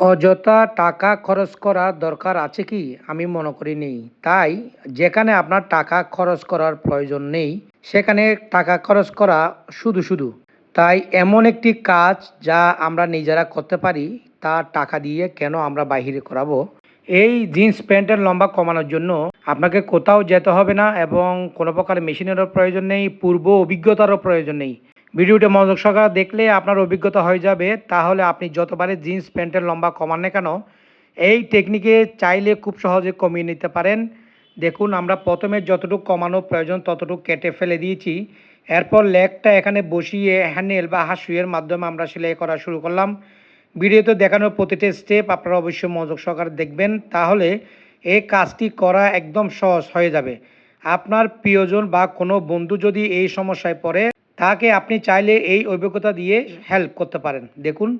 অযথা টাকা খরচ করার দরকার আছে কি? আমি মনে করি নেই। তাই, যেখানে আপনার টাকা খরচ করার প্রয়োজন নেই, সেখানে টাকা খরচ করা শুধু শুধু। তাই, এমন একটি কাজ যা আমরা নিজেরা করতে পারি, তা টাকা দিয়ে কেন আমরা বাহিরে করাবো? এই জিন্স প্যান্টের লম্বা কমানোর জন্য আপনাকে কোথাও যেতে হবে না এবং কোনো প্রকার মেশিনেরও প্রয়োজন নেই, পূর্ব অভিজ্ঞতারও প্রয়োজন নেই। ভিডিওটা মনোযোগ সহকারে দেখলে আপনার অভিজ্ঞতা হয়ে যাবে। তাহলে আপনি যতবারে জিন্স, প্যান্টের লম্বা কমান না কেন, এই টেকনিকে চাইলে খুব সহজে কমিয়ে নিতে পারেন। দেখুন, আমরা প্রথমে যতটুকু কমানো প্রয়োজন ততটুকু কেটে ফেলে দিয়েছি। এরপর লেগটা এখানে বসিয়ে হ্যান্ডেল বা হাসুয়ের মাধ্যমে আমরা সেলাই করা শুরু করলাম। ভিডিওতে দেখানোর প্রতিটা স্টেপ আপনারা অবশ্যই মনোযোগ সহকারে দেখবেন। তাহলে এই কাজটি করা একদম সহজ হয়ে যাবে। আপনার প্রিয়জন বা কোনো বন্ধু যদি এই সমস্যায় পড়ে তাকে আপনি চাইলে এই অভিজ্ঞতা দিয়ে হেল্প করতে পারেন। দেখুন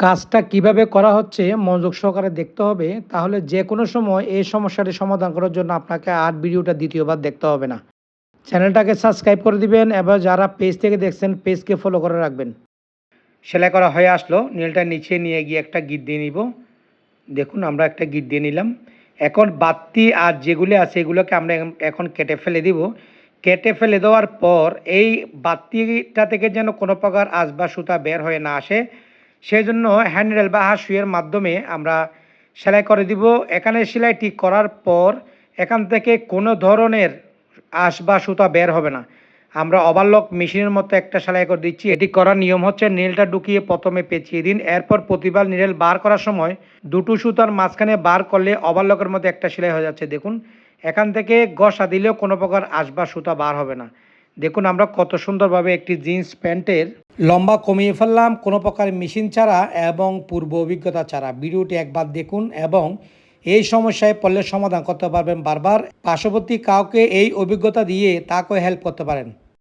কাজটা কীভাবে করা হচ্ছে মনোযোগ সহকারে দেখতে হবে তাহলে যে কোনো সময় এই সমস্যাটি সমাধান করার জন্য আপনাকে আর ভিডিওটা দ্বিতীয়বার দেখতে হবে না। চ্যানেলটাকে সাবস্ক্রাইব করে দিবেন এবার যারা পেজ থেকে দেখছেন পেজকে ফলো করে রাখবেন। সেলাই করা হয়ে আসলো নীলটা নিচে নিয়ে গিয়ে একটা গিট দিয়ে নিব। দেখুন আমরা একটা গিট দিয়ে নিলাম। এখন বাতি আর যেগুলো আছে এগুলোকে আমরা এখন কেটে ফেলে দিব। কেটে ফেলে দেওয়ার পর এই বাতিটা থেকে যেন কোনো প্রকার আঁশ বা সুতা বের হয়ে না আসে। সেই জন্য হ্যান্ডেল বা হাসুয়ের মাধ্যমে আমরা সেলাই করে দিব। এখানে সেলাইটি করার পর এখান থেকে কোনো ধরনের আঁশ বা সুতা বের হবে না। আমরা ওভারলক মেশিনের মতো একটা সেলাই করে দিচ্ছি। এটি করার নিয়ম হচ্ছে নীলটা ঢুকিয়ে প্রথমে পেঁচিয়ে দিন। এরপর প্রতিবার নীল বার করার সময় দুটো সুতার মাঝখানে বার করলে ওভারলকের মধ্যে একটা সেলাই হয়ে যাচ্ছে। দেখুন এখান থেকে গসা দিলেও কোনো প্রকার আসবা সুতা বার হবে না। দেখুন আমরা কত সুন্দরভাবে একটি জিন্স প্যান্টের লম্বা কমিয়ে ফেললাম। কোনো প্রকার মেশিন ছাড়া এবং পূর্ব অভিজ্ঞতা ছাড়া। ভিডিওটি একবার দেখুন এবং এই সমস্যায় পড়লে সমাধান করতে পারবেন বারবার। পার্শ্ববর্তী কাউকে এই অভিজ্ঞতা দিয়ে তাকে হেল্প করতে পারেন।